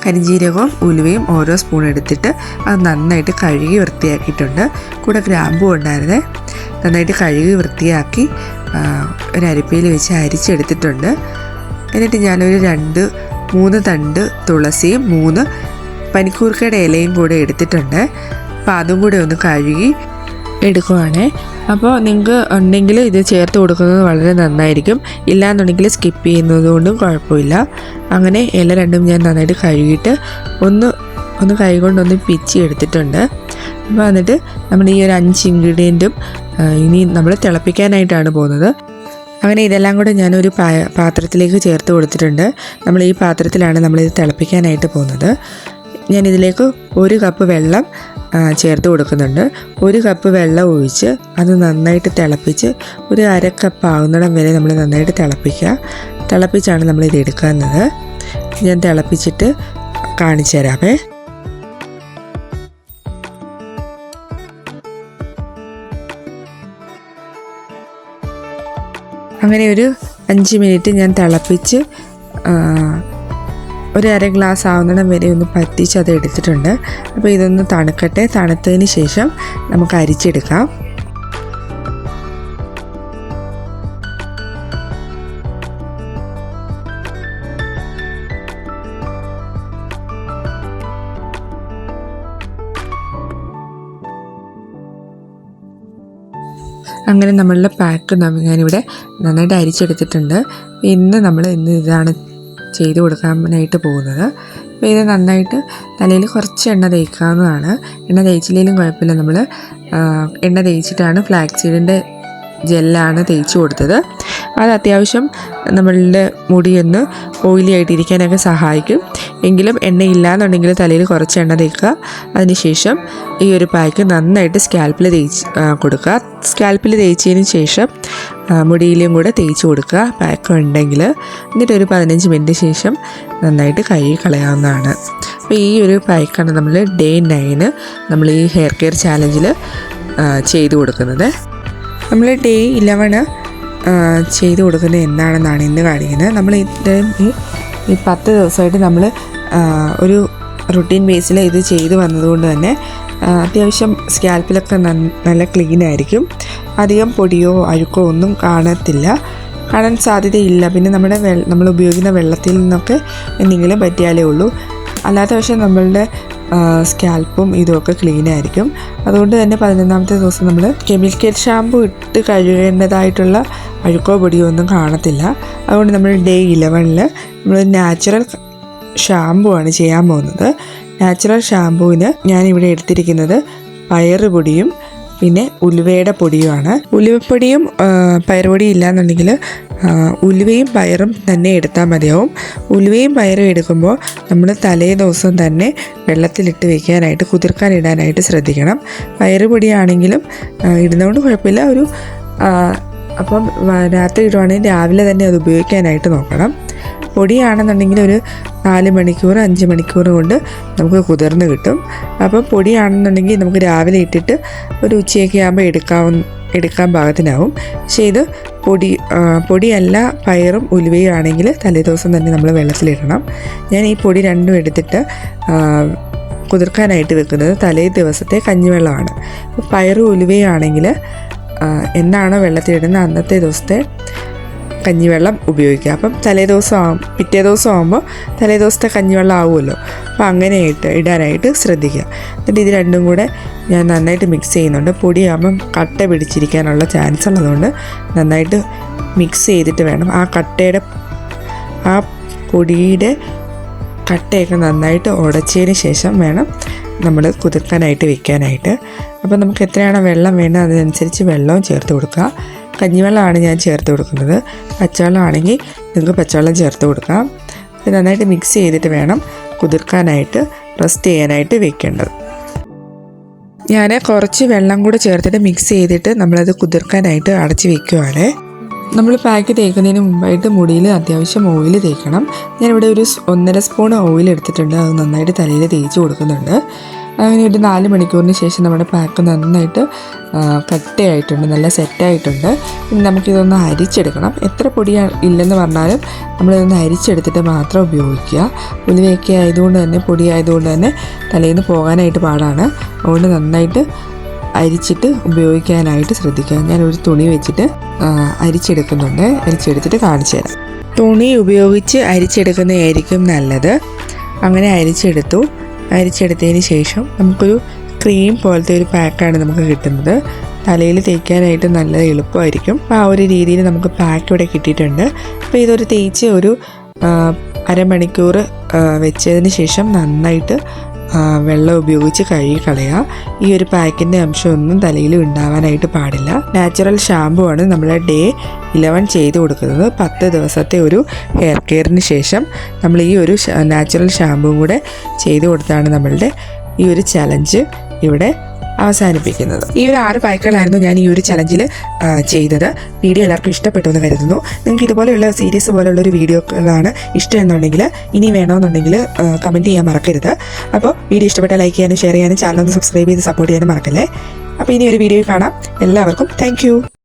കരിഞ്ജീരകവും ഉലുവയും ഓരോ സ്പൂൺ എടുത്തിട്ട് അത് നന്നായിട്ട് കഴുകി വൃത്തിയാക്കിയിട്ടുണ്ട്. കൂടെ ഗ്രാമ്പു ഉണ്ടായിരുന്നേ. നന്നായിട്ട് കഴുകി വൃത്തിയാക്കി ഒരു അരിപ്പയിൽ വെച്ച് അരിച്ചെടുത്തിട്ടുണ്ട്. എന്നിട്ട് ഞാനൊരു രണ്ട് മൂന്ന് തണ്ട് തുളസിയും മൂന്ന് പനിക്കൂർക്കയുടെ ഇലയും കൂടെ എടുത്തിട്ടുണ്ട്. അപ്പോൾ അതും കൂടെ ഒന്ന് കഴുകി എടുക്കുവാണേ. അപ്പോൾ നിങ്ങൾക്ക് ഉണ്ടെങ്കിൽ ഇത് ചേർത്ത് കൊടുക്കുന്നത് വളരെ നന്നായിരിക്കും. ഇല്ലാന്നുണ്ടെങ്കിൽ സ്കിപ്പ് ചെയ്യുന്നത് കൊണ്ടും കുഴപ്പമില്ല. അങ്ങനെ ഇല രണ്ടും ഞാൻ നന്നായിട്ട് കഴുകിയിട്ട് ഒന്ന് ഒന്ന് കൈകൊണ്ടൊന്ന് പിച്ചി എടുത്തിട്ടുണ്ട്. അപ്പോൾ എന്നിട്ട് നമ്മൾ ഈ ഒരു അഞ്ച് ഇൻഗ്രീഡിയന്റും ഇനി നമ്മൾ തിളപ്പിക്കാനായിട്ടാണ് പോകുന്നത്. അങ്ങനെ ഇതെല്ലാം കൂടെ ഞാനൊരു പാ പാത്രത്തിലേക്ക് ചേർത്ത് കൊടുത്തിട്ടുണ്ട്. നമ്മൾ ഈ പാത്രത്തിലാണ് നമ്മളിത് തിളപ്പിക്കാനായിട്ട് പോകുന്നത്. ഞാൻ ഇതിലേക്ക് ഒരു കപ്പ് വെള്ളം ചേർത്ത് കൊടുക്കുന്നുണ്ട്. ഒരു കപ്പ് വെള്ളം ഒഴിച്ച് അത് നന്നായിട്ട് തിളപ്പിച്ച് ഒരു അര കപ്പ് ആവുന്നിടം വരെ നമ്മൾ നന്നായിട്ട് തിളപ്പിക്കുക. തിളപ്പിച്ചാണ് നമ്മളിത് എടുക്കുന്നത്. ഞാൻ തിളപ്പിച്ചിട്ട് കാണിച്ചു തരാമേ അങ്ങനെ ഒരു അഞ്ച് മിനിറ്റ് ഞാൻ തിളപ്പിച്ച് ഒരു അര ഗ്ലാസ് ആവുന്നിടം വരെ ഒന്ന് പറ്റിച്ച് അത് എടുത്തിട്ടുണ്ട്. അപ്പോൾ ഇതൊന്ന് തണുക്കട്ടെ. തണുത്തതിന് ശേഷം നമുക്ക് അരിച്ചെടുക്കാം. അങ്ങനെ നമ്മളുടെ പാക്ക് ഞാനിവിടെ നന്നായിട്ട് അരിച്ചെടുത്തിട്ടുണ്ട്. ഇന്ന് നമ്മൾ ഇന്ന് ഇതാണ് ചെയ്ത് കൊടുക്കാനായിട്ട് പോകുന്നത്. അപ്പോൾ ഇത് നന്നായിട്ട് തലയിൽ കുറച്ച് എണ്ണ തേക്കാവുന്നതാണ്. എണ്ണ തേച്ചില്ലെങ്കിലും കുഴപ്പമില്ല. നമ്മൾ എണ്ണ തേച്ചിട്ടാണ് ഫ്ലാക്സ് സീഡിന്റെ ജെല്ലാണ് തേച്ച് കൊടുത്തത്. അത് അത്യാവശ്യം നമ്മളുടെ മുടിയൊന്ന് ഓയിലി ആയിട്ടിരിക്കാനൊക്കെ സഹായിക്കും. എങ്കിലും എണ്ണ ഇല്ലാന്നുണ്ടെങ്കിൽ തലയിൽ കുറച്ച് എണ്ണ തേക്കുക. അതിനുശേഷം ഈ ഒരു പാക്ക് നന്നായിട്ട് സ്കാൽപ്പിൽ തേച്ച് കൊടുക്കുക. സ്കാൽപ്പിൽ തേച്ചതിന് ശേഷം മുടിയിലും കൂടെ തേച്ച് കൊടുക്കുക. പാക്ക് ഉണ്ടെങ്കിൽ എന്നിട്ട് ഒരു പതിനഞ്ച് മിനിറ്റ് ശേഷം നന്നായിട്ട് കഴുകി കളയാവുന്നതാണ്. അപ്പോൾ ഈ ഒരു പാക്കാണ് നമ്മൾ ഡേ നയന് നമ്മൾ ഈ ഹെയർ കെയർ ചാലഞ്ചിൽ ചെയ്തു കൊടുക്കുന്നത്. നമ്മൾ ഡേ ഇലവന് ചെയ്തു കൊടുക്കുന്നത് എന്താണെന്നാണ് ഇന്ന് കാണിക്കുന്നത്. നമ്മൾ ഈ പത്ത് ദിവസമായിട്ട് നമ്മൾ ഒരു റുട്ടീൻ ബേസിൽ ഇത് ചെയ്തു വന്നതുകൊണ്ട് തന്നെ അത്യാവശ്യം സ്കാൽപ്പിലൊക്കെ നല്ല ക്ലീൻ ആയിരിക്കും. അധികം പൊടിയോ അഴുക്കോ ഒന്നും കാണത്തില്ല. കാണാൻ സാധ്യതയില്ല. പിന്നെ നമ്മുടെ നമ്മൾ ഉപയോഗിക്കുന്ന വെള്ളത്തിൽ നിന്നൊക്കെ എന്തെങ്കിലും പറ്റിയാലേ ഉള്ളൂ. അല്ലാത്ത പക്ഷേ നമ്മളുടെ സ്കാൽപ്പും ഇതുമൊക്കെ ക്ലീൻ ആയിരിക്കും. അതുകൊണ്ട് തന്നെ പതിനൊന്നാമത്തെ ദിവസം നമ്മൾ കെമിക്കൽ ഷാമ്പു ഇട്ട് കഴുകേണ്ടതായിട്ടുള്ള അഴുക്കോ പൊടിയോ ഒന്നും കാണത്തില്ല. അതുകൊണ്ട് നമ്മൾ ഡേ ഇലവനിൽ നമ്മൾ നാച്ചുറൽ ഷാമ്പു ആണ് ചെയ്യാൻ പോകുന്നത്. നാച്ചുറൽ ഷാമ്പുവിന് ഞാനിവിടെ എടുത്തിരിക്കുന്നത് പയറ് പൊടിയും പിന്നെ ഉലുവയുടെ പൊടിയുമാണ്. ഉലുവപ്പൊടിയും പയറുപൊടിയും ഇല്ലാന്നുണ്ടെങ്കിൽ ഉലുവയും പയറും തന്നെ എടുത്താൽ മതിയാവും. ഉലുവയും പയറും എടുക്കുമ്പോൾ നമ്മൾ തലേ ദിവസം തന്നെ വെള്ളത്തിലിട്ട് വെക്കാനായിട്ട് കുതിർക്കാനിടാനായിട്ട് ശ്രദ്ധിക്കണം. പയറുപൊടിയാണെങ്കിലും ഇടുന്നതുകൊണ്ട് കുഴപ്പമില്ല. ഒരു അപ്പം രാത്രി ഇടുവാണെങ്കിൽ രാവിലെ തന്നെ അത് ഉപയോഗിക്കാനായിട്ട് നോക്കണം. പൊടിയാണെന്നുണ്ടെങ്കിൽ ഒരു നാല് മണിക്കൂർ അഞ്ച് മണിക്കൂർ കൊണ്ട് നമുക്ക് കുതിർന്ന് കിട്ടും. അപ്പം പൊടിയാണെന്നുണ്ടെങ്കിൽ നമുക്ക് രാവിലെ ഇട്ടിട്ട് ഒരു ഉച്ചയൊക്കെ ആകുമ്പോൾ എടുക്കാവുന്ന എടുക്കാൻ പാകത്തിനാവും. പക്ഷേ ഇത് പൊടി പൊടിയല്ല പയറും ഉലുവയും ആണെങ്കിൽ തലേദിവസം തന്നെ നമ്മൾ വെള്ളത്തിലിടണം. ഞാൻ ഈ പൊടി രണ്ടും എടുത്തിട്ട് കുതിർക്കാനായിട്ട് വെക്കുന്നത് തലേ ദിവസത്തെ കഞ്ഞിവെള്ളമാണ്. പയറും ഉലുവയും ആണെങ്കിൽ എന്നാണോ വെള്ളത്തിലിടുന്നത് അന്നത്തെ ദിവസത്തെ കഞ്ഞിവെള്ളം ഉപയോഗിക്കുക. അപ്പം തലേ ദിവസം ആവും പിറ്റേ ദിവസം ആകുമ്പോൾ തലേ ദിവസത്തെ കഞ്ഞിവെള്ളം ആവുമല്ലോ. അപ്പം അങ്ങനെയായിട്ട് ഇടാനായിട്ട് ശ്രദ്ധിക്കുക. എന്നിട്ട് ഇത് രണ്ടും കൂടെ ഞാൻ നന്നായിട്ട് മിക്സ് ചെയ്യുന്നുണ്ട്. പൊടിയാകുമ്പം കട്ട പിടിച്ചിരിക്കാനുള്ള ചാൻസ് ഉള്ളതുകൊണ്ട് നന്നായിട്ട് മിക്സ് ചെയ്തിട്ട് വേണം. ആ കട്ടയുടെ ആ പൊടിയുടെ കട്ടയൊക്കെ നന്നായിട്ട് ഉടച്ചതിന് ശേഷം വേണം നമ്മൾ കുതിർക്കാനായിട്ട് വെക്കാനായിട്ട്. അപ്പോൾ നമുക്ക് എത്രയാണോ വെള്ളം വേണ്ടത് അതിനനുസരിച്ച് വെള്ളവും ചേർത്ത് കൊടുക്കുക. കഞ്ഞിവെള്ളമാണ് ഞാൻ ചേർത്ത് കൊടുക്കുന്നത്. പച്ചവെള്ളം ആണെങ്കിൽ നിങ്ങൾക്ക് പച്ചവെള്ളം ചേർത്ത് കൊടുക്കാം. ഇത് നന്നായിട്ട് മിക്സ് ചെയ്തിട്ട് വേണം കുതിർക്കാനായിട്ട് റെസ്റ്റ് ചെയ്യാനായിട്ട് വെക്കേണ്ടത്. ഞാൻ കുറച്ച് വെള്ളം കൂടെ ചേർത്തിട്ട് മിക്സ് ചെയ്തിട്ട് നമ്മളത് കുതിർക്കാനായിട്ട് അടച്ച് വെക്കുവാണ്. നമ്മൾ പാക്ക് തേക്കുന്നതിന് മുമ്പായിട്ട് മുടിയിൽ അത്യാവശ്യം ഓയിൽ തേക്കണം. ഞാനിവിടെ ഒരു ഒന്നര സ്പൂൺ ഓയിൽ എടുത്തിട്ടുണ്ട്. അത് നന്നായിട്ട് തലയിൽ തേച്ച് കൊടുക്കുന്നുണ്ട്. അങ്ങനെ ഒരു നാല് മണിക്കൂറിന് ശേഷം നമ്മുടെ പാക്ക് നന്നായിട്ട് കട്ടയായിട്ടുണ്ട്. നല്ല സെറ്റായിട്ടുണ്ട് ഇനി നമുക്കിതൊന്ന് അരിച്ചെടുക്കണം. എത്ര പൊടി ഇല്ലെന്ന് പറഞ്ഞാലും നമ്മളിതൊന്ന് അരിച്ചെടുത്തിട്ട് മാത്രം ഉപയോഗിക്കുക. ഉലുവയൊക്കെ ആയതുകൊണ്ട് തന്നെ പൊടി ആയതുകൊണ്ട് തന്നെ തലേന്ന് പോകാനായിട്ട് പാടാണ്. അതുകൊണ്ട് നന്നായിട്ട് അരിച്ചിട്ട് ഉപയോഗിക്കാനായിട്ട് ശ്രദ്ധിക്കുക ഒരു തുണി വെച്ചിട്ട് അരിച്ചെടുക്കുന്നുണ്ട്. അരിച്ചെടുത്തിട്ട് കാണിച്ചു തരാം. തുണി ഉപയോഗിച്ച് അരിച്ചെടുക്കുന്നതായിരിക്കും നല്ലത്. അങ്ങനെ അരിച്ചെടുത്തു. അരിച്ചെടുത്തതിന് ശേഷം നമുക്കൊരു ക്രീം പോലത്തെ ഒരു പാക്കാണ് നമുക്ക് കിട്ടുന്നത്. തലയിൽ തേക്കാനായിട്ട് നല്ല എളുപ്പമായിരിക്കും. അപ്പോൾ ആ ഒരു രീതിയിൽ നമുക്ക് പാക്ക് ഇവിടെ കിട്ടിയിട്ടുണ്ട്. അപ്പോൾ ഇതൊരു തേച്ച് ഒരു അരമണിക്കൂർ വെച്ചതിന് ശേഷം നന്നായിട്ട് വെള്ളം ഉപയോഗിച്ച് കഴുകി കളയുക ഈ ഒരു പാക്കിന്റെ അംശമൊന്നും തലയിൽ ഉണ്ടാവാനായിട്ട് പാടില്ല. നാച്ചുറൽ ഷാമ്പു ആണ് നമ്മൾ ഡേ ഇലവൻ ചെയ്ത് കൊടുക്കുന്നത്. പത്ത് ദിവസത്തെ ഒരു ഹെയർ കെയറിന് ശേഷം നമ്മൾ ഈ ഒരു നാച്ചുറൽ ഷാമ്പുവും കൂടെ ചെയ്ത് കൊടുത്താണ് നമ്മളുടെ ഈ ഒരു ചലഞ്ച് ഇവിടെ അവസാനിപ്പിക്കുന്നത്. ഈ ഒരു ആറ് പായ്ക്കളായിരുന്നു ഞാൻ ഈ ഒരു ചലഞ്ചിൽ ചെയ്തത്. വീഡിയോ എല്ലാവർക്കും ഇഷ്ടപ്പെട്ടു എന്ന് കരുതുന്നു. നിങ്ങൾക്ക് ഇതുപോലെയുള്ള സീരീസ് പോലെയുള്ള ഒരു വീഡിയോകളാണ് ഇഷ്ടം എന്നുണ്ടെങ്കിൽ ഇനി വേണമെന്നുണ്ടെങ്കിൽ കമന്റ് ചെയ്യാൻ മറക്കരുത്. അപ്പോൾ വീഡിയോ ഇഷ്ടപ്പെട്ട ലൈക്ക് ചെയ്യാനും ഷെയർ ചെയ്യാനും ചാനൽ ഒന്ന് സബ്സ്ക്രൈബ് ചെയ്ത് സപ്പോർട്ട് ചെയ്യാനും മറക്കല്ലേ? അപ്പോൾ ഇനി ഒരു വീഡിയോ കാണാം. എല്ലാവർക്കും താങ്ക്